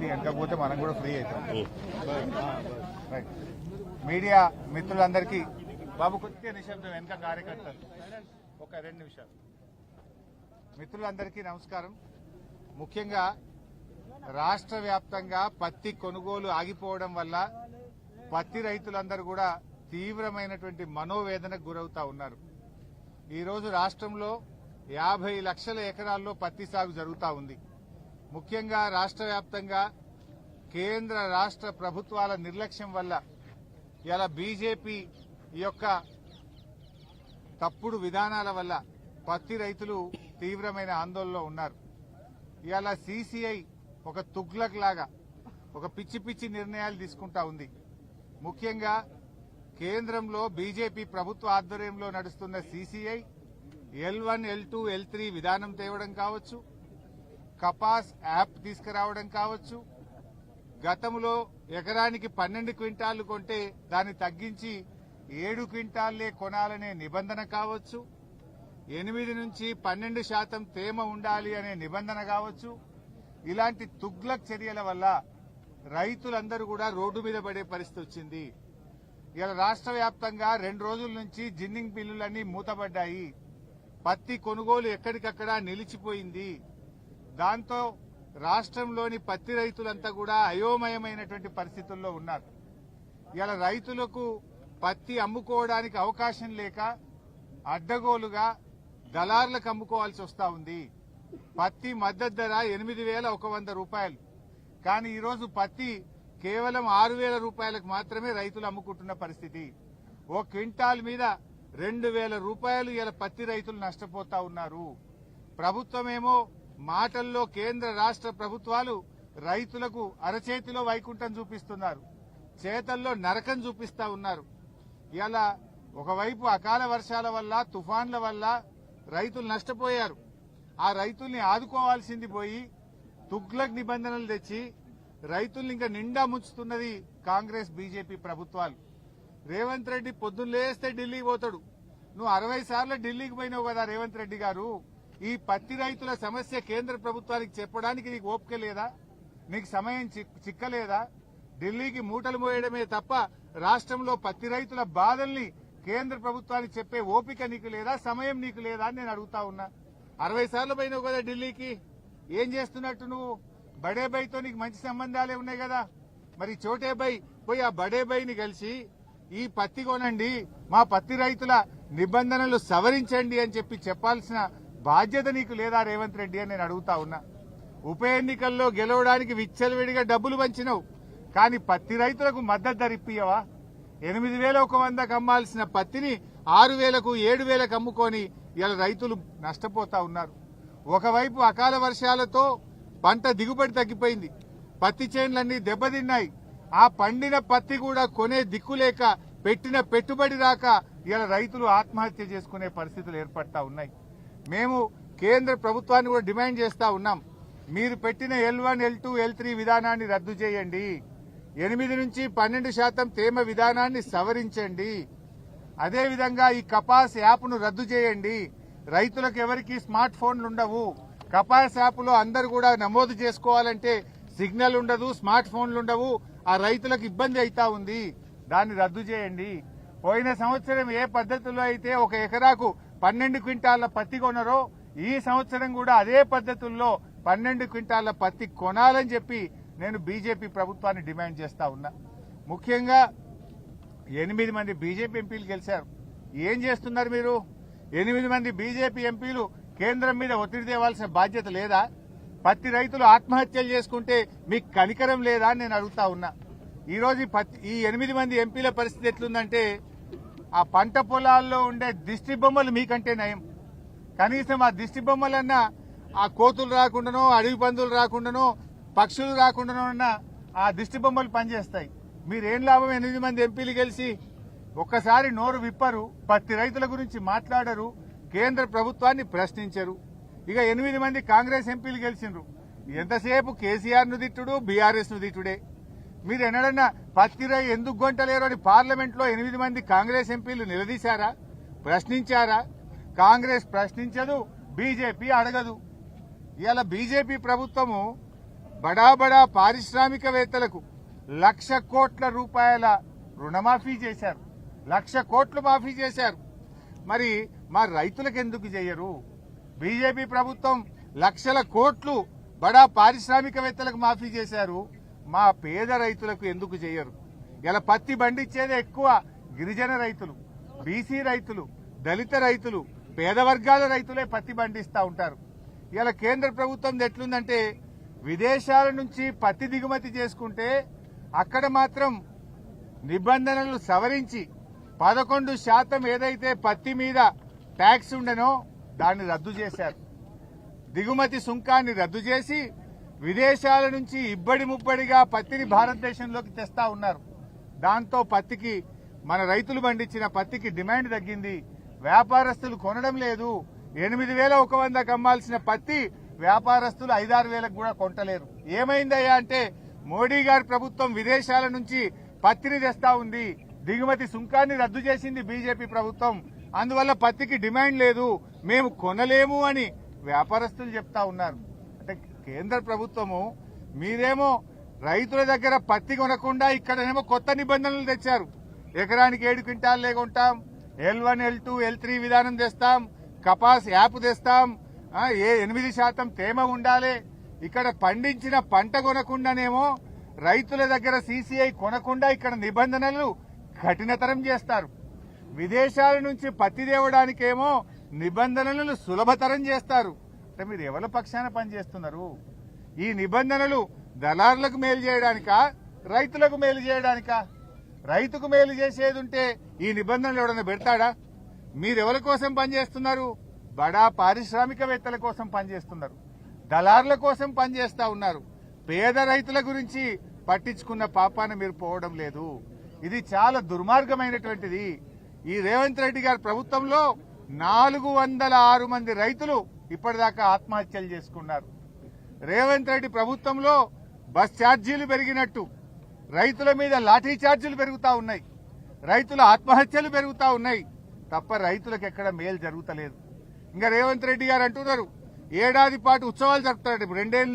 వెనకపోతే మనం కూడా ఫ్రీ అవుతాం. మీడియా మిత్రులందరికీ బాబు కొద్దిగా నిశ్శబ్దం వెనక కార్యకర్తలు ఒక రెండు నిమిషాలు. మిత్రులందరికీ నమస్కారం. ముఖ్యంగా రాష్ట్ర వ్యాప్తంగా పత్తి కొనుగోలు ఆగిపోవడం వల్ల పత్తి రైతులందరూ కూడా తీవ్రమైనటువంటి మనోవేదనకు గురవుతా ఉన్నారు. ఈరోజు రాష్ట్రంలో యాభై లక్షల ఎకరాల్లో పత్తి సాగు జరుగుతూ ఉంది. ముఖ్యంగా రాష్ట్ర వ్యాప్తంగా కేంద్ర రాష్ట్ర ప్రభుత్వాల నిర్లక్ష్యం వల్ల ఇలా బీజేపీ యొక్క తప్పుడు విధానాల వల్ల పత్తి రైతులు తీవ్రమైన ఆందోళనలో ఉన్నారు. ఇవాళ సీసీఐ ఒక తుగ్లక్ లాగా ఒక పిచ్చి పిచ్చి నిర్ణయాలు తీసుకుంటా ఉంది. ముఖ్యంగా కేంద్రంలో బీజేపీ ప్రభుత్వ ఆధ్వర్యంలో నడుస్తున్న CCI L one L two L three విధానం తేవడం కావచ్చు కపాస్ యాప్ తీసుకురావడం కావచ్చు. గతంలో ఎకరానికి పన్నెండు క్వింటాళ్ళు కొంటే దాన్ని తగ్గించి ఏడు క్వింటాళ్ళే కొనాలనే నిబంధన కావచ్చు. ఎనిమిది నుంచి పన్నెండు శాతం తేమ ఉండాలి అనే నిబంధన కావచ్చు. ఇలాంటి తుగ్లక్ చర్యల వల్ల రైతులందరూ కూడా రోడ్డు మీద పడే పరిస్థితి వచ్చింది. ఇలా రాష్ట్ర వ్యాప్తంగా రెండు రోజుల నుంచి జిన్నింగ్ బిల్లులన్నీ మూతబడ్డాయి పత్తి కొనుగోలు ఎక్కడికక్కడ నిలిచిపోయింది. దాంతో రాష్ట్రంలోని పత్తి రైతులంతా కూడా అయోమయమైనటువంటి పరిస్థితుల్లో ఉన్నారు. ఇలా రైతులకు పత్తి అమ్ముకోవడానికి అవకాశం లేక అడ్డగోలుగా దళార్లకు అమ్ముకోవాల్సి వస్తా ఉంది. పత్తి మద్దతు ధర ఎనిమిది వేల ఒక వంద రూపాయలు. కానీ ఈరోజు పత్తి కేవలం ఆరు వేల రూపాయలకు మాత్రమే రైతులు అమ్ముకుంటున్న పరిస్థితి. ఓ క్వింటాల్ మీద రెండు వేల రూపాయలు ఇలా పత్తి రైతులు నష్టపోతా ఉన్నారు. ప్రభుత్వమేమో మాటల్లో కేంద్ర రాష్ట్ర ప్రభుత్వాలు రైతులకు అరచేతిలో వైకుంఠం చూపిస్తున్నారు. చేతల్లో నరకం చూపిస్తా ఉన్నారు. ఇలా ఒకవైపు అకాల వర్షాల వల్ల తుఫాన్ల వల్ల రైతులు నష్టపోయారు. ఆ రైతుల్ని ఆదుకోవాల్సింది పోయి తుగ్లక్ నిబంధనలు తెచ్చి రైతుల్ని ఇంకా నిండా ముంచుతున్నది కాంగ్రెస్ బీజేపీ ప్రభుత్వాలు. రేవంత్ రెడ్డి పొద్దున్న లేస్తే ఢిల్లీకి పోతాడు. నువ్వు అరవై సార్లు ఢిల్లీకి పోయినావు కదా రేవంత్ రెడ్డి గారు. ఈ పత్తి రైతుల సమస్య కేంద్ర ప్రభుత్వానికి చెప్పడానికి నీకు ఓపిక లేదా? నీకు సమయం చిక్- చిక్కలేదా? ఢిల్లీకి మూటలు మోయడమే తప్ప రాష్ట్రంలో పత్తి రైతుల బాధల్ని కేంద్ర ప్రభుత్వానికి చెప్పే ఓపిక నీకు లేదా? సమయం నీకు లేదా అని నేను అడుగుతా ఉన్నా. అరవై సార్లు పోయినావు కదా ఢిల్లీకి. ఏం చేస్తున్నట్టు నువ్వు? బడేబాయ్తో నీకు మంచి సంబంధాలే ఉన్నాయి కదా. మరి చోటేబాయ్ పోయి ఆ బడేబాయ్ని కలిసి ఈ పత్తి కొనండి మా పత్తి రైతుల నిబంధనలు సవరించండి అని చెప్పి చెప్పాల్సిన బాధ్యత నీకు లేదా రేవంత్ రెడ్డి అని నేను అడుగుతా ఉన్నా. ఉప ఎన్నికల్లో గెలవడానికి విచ్చలవిడిగా డబ్బులు పంచినవు. కానీ పత్తి రైతులకు మద్దతు ధర ఇప్పియవా ఎనిమిది వేల ఒక వందకు అమ్మాల్సిన పత్తిని ఆరు వేలకు ఏడు వేలకు అమ్ముకొని ఇలా రైతులు నష్టపోతా ఉన్నారు. ఒకవైపు అకాల వర్షాలతో పంట దిగుబడి తగ్గిపోయింది. పత్తి చేనులన్నీ దెబ్బతిన్నాయి. ఆ పండిన పత్తి కూడా కొనే దిక్కు లేక పెట్టిన పెట్టుబడి రాక ఇలా రైతులు ఆత్మహత్య చేసుకునే పరిస్థితులు ఏర్పడతా ఉన్నాయి. మేము కేంద్ర ప్రభుత్వాన్ని కూడా డిమాండ్ చేస్తా ఉన్నాం. మీరు పెట్టిన L one L two L three విధానాన్ని రద్దు చేయండి. ఎనిమిది నుంచి పన్నెండు శాతం తేమ విధానాన్ని సవరించండి. అదేవిధంగా ఈ కపాస్ యాప్ను రద్దు చేయండి. రైతులకు ఎవరికి స్మార్ట్ ఫోన్లు ఉండవు. కపాస్ యాప్లో అందరు కూడా నమోదు చేసుకోవాలంటే సిగ్నల్ ఉండదు స్మార్ట్ ఫోన్లు ఉండవు. ఆ రైతులకు ఇబ్బంది అవుతా ఉంది. దాన్ని రద్దు చేయండి. పోయిన సంవత్సరం ఏ పద్ధతిలో అయితే ఒక ఎకరాకు పన్నెండు క్వింటాల పత్తి కొనరో ఈ సంవత్సరం కూడా అదే పద్ధతుల్లో పన్నెండు క్వింటాల పత్తి కొనాలని చెప్పి నేను బీజేపీ ప్రభుత్వాన్ని డిమాండ్ చేస్తా ఉన్నా. ముఖ్యంగా ఎనిమిది మంది బీజేపీ ఎంపీలు గెలిచారు. ఏం చేస్తున్నారు మీరు? ఎనిమిది మంది బీజేపీ ఎంపీలు కేంద్రం మీద ఒత్తిడి తేవాల్సిన బాధ్యత లేదా? పత్తి రైతులు ఆత్మహత్యలు చేసుకుంటే మీకు కనికరం లేదా అని నేను అడుగుతా ఉన్నా. ఈరోజు పత్తి ఈ ఎనిమిది మంది ఎంపీల పరిస్థితి ఎట్లుందంటే ఆ పంట పొలాల్లో ఉండే దిష్టి బొమ్మలు మీకంటే నయం. కనీసం ఆ దిష్టి బొమ్మలన్నా ఆ కోతులు రాకుండానో అడవి పందులు రాకుండానో పక్షులు రాకుండానో అన్న ఆ దిష్టి బొమ్మలు పనిచేస్తాయి. మీరేం లాభం? ఎనిమిది మంది ఎంపీలు గెలిచి ఒక్కసారి నోరు విప్పరు పత్తి రైతుల గురించి మాట్లాడరు కేంద్ర ప్రభుత్వాన్ని ప్రశ్నించరు. ఇక ఎనిమిది మంది కాంగ్రెస్ ఎంపీలు గెలిచిండ్రు. ఎంతసేపు కేసీఆర్ను దిట్టుడు బీఆర్ఎస్ను దిట్టుడే తిట్టుడే? మీరు ఎన్నడన్నా పత్తిరై ఎందుకు గొంటలేరు అని పార్లమెంట్లో ఎనిమిది మంది కాంగ్రెస్ ఎంపీలు నిలదీశారా? ప్రశ్నించారా? కాంగ్రెస్ ప్రశ్నించదు బీజేపీ అడగదు. ఇవాళ బీజేపీ ప్రభుత్వము బడా బడా పారిశ్రామికవేత్తలకు లక్ష కోట్ల రూపాయల రుణమాఫీ చేశారు. లక్ష కోట్లు మాఫీ చేశారు. మరి మా రైతులకు ఎందుకు చేయరు? బీజేపీ ప్రభుత్వం లక్షల కోట్లు బడా పారిశ్రామికవేత్తలకు మాఫీ చేశారు. మా పేద రైతులకు ఎందుకు చేయరు? ఇలా పత్తి పండించేది ఎక్కువ గిరిజన రైతులు బీసీ రైతులు దళిత రైతులు పేద వర్గాల రైతులే పత్తి బండిస్తూ ఉంటారు. ఇలా కేంద్ర ప్రభుత్వం ఎట్లుందంటే విదేశాల నుంచి పత్తి దిగుమతి చేసుకుంటే అక్కడ మాత్రం నిబంధనలు సవరించి పదకొండు శాతం ఏదైతే పత్తి మీద ట్యాక్స్ ఉండెనో దాన్ని రద్దు చేశారు. దిగుమతి సుంకాన్ని రద్దు చేసి విదేశాల నుంచి ఇబ్బడి ముబ్బడిగా పత్తిని భారతదేశంలోకి తెస్తా ఉన్నారు. దాంతో పత్తికి మన రైతులు పండించిన పత్తికి డిమాండ్ తగ్గింది. వ్యాపారస్తులు కొనడం లేదు. ఎనిమిది వేల ఒక వందకు అమ్మాల్సిన పత్తి వ్యాపారస్తులు ఐదారు వేలకు కూడా కొంటలేరు. ఏమైందయ్యా అంటే మోడీ గారి ప్రభుత్వం విదేశాల నుంచి పత్తిని తెస్తా ఉంది. దిగుమతి సుంకాన్ని రద్దు చేసింది బీజేపీ ప్రభుత్వం. అందువల్ల పత్తికి డిమాండ్ లేదు. మేము కొనలేము అని వ్యాపారస్తులు చెప్తా ఉన్నారు. కేంద్ర ప్రభుత్వము మీరేమో రైతుల దగ్గర పత్తి కొనకుండా ఇక్కడనేమో కొత్త నిబంధనలు తెచ్చారు. ఎకరానికి ఏడు క్వింటాల్ కొంటాం L one L two L three విధానం తెస్తాం కపాస్ యాప్ తెస్తాం ఏ ఎనిమిది శాతం తేమ ఉండాలి. ఇక్కడ పండించిన పంట కొనకుండానేమో రైతుల దగ్గర సీసీఐ కొనకుండా ఇక్కడ నిబంధనలు కఠినతరం చేస్తారు. విదేశాల నుంచి పత్తి తేవడానికేమో నిబంధనలను సులభతరం చేస్తారు. అంటే మీరు ఎవరి పక్షాన పనిచేస్తున్నారు? ఈ నిబంధనలు దళారులకు మేలు చేయడానికా? రైతులకు మేలు చేయడానికా? రైతుకు మేలు చేసేది ఉంటే ఈ నిబంధనలు ఎవడన్నా పెడతాడా? మీరెవరి కోసం పనిచేస్తున్నారు? బడా పారిశ్రామికవేత్తల కోసం పనిచేస్తున్నారు. దళారుల కోసం పనిచేస్తా ఉన్నారు. పేద రైతుల గురించి పట్టించుకున్న పాపాన మీరు పోవడం లేదు. ఇది చాలా దుర్మార్గమైనటువంటిది. ఈ రేవంత్ రెడ్డి గారి ప్రభుత్వంలో నాలుగు వందల ఆరు మంది రైతులు ఇప్పటిదాకా ఆత్మహత్యలు చేసుకున్నారు. రేవంత్ రెడ్డి ప్రభుత్వంలో బస్ ఛార్జీలు పెరిగినట్టు రైతుల మీద లాఠీ ఛార్జీలు పెరుగుతూ ఉన్నాయి. రైతుల ఆత్మహత్యలు పెరుగుతూ ఉన్నాయి. తప్ప రైతులకు ఎక్కడ మేలు జరుగుతలేదు. ఇంకా రేవంత్ రెడ్డి గారు అంటున్నారు ఏడాది పాటు ఉత్సవాలు జరుపుతారట ఇప్పుడు రెండేళ్ళు.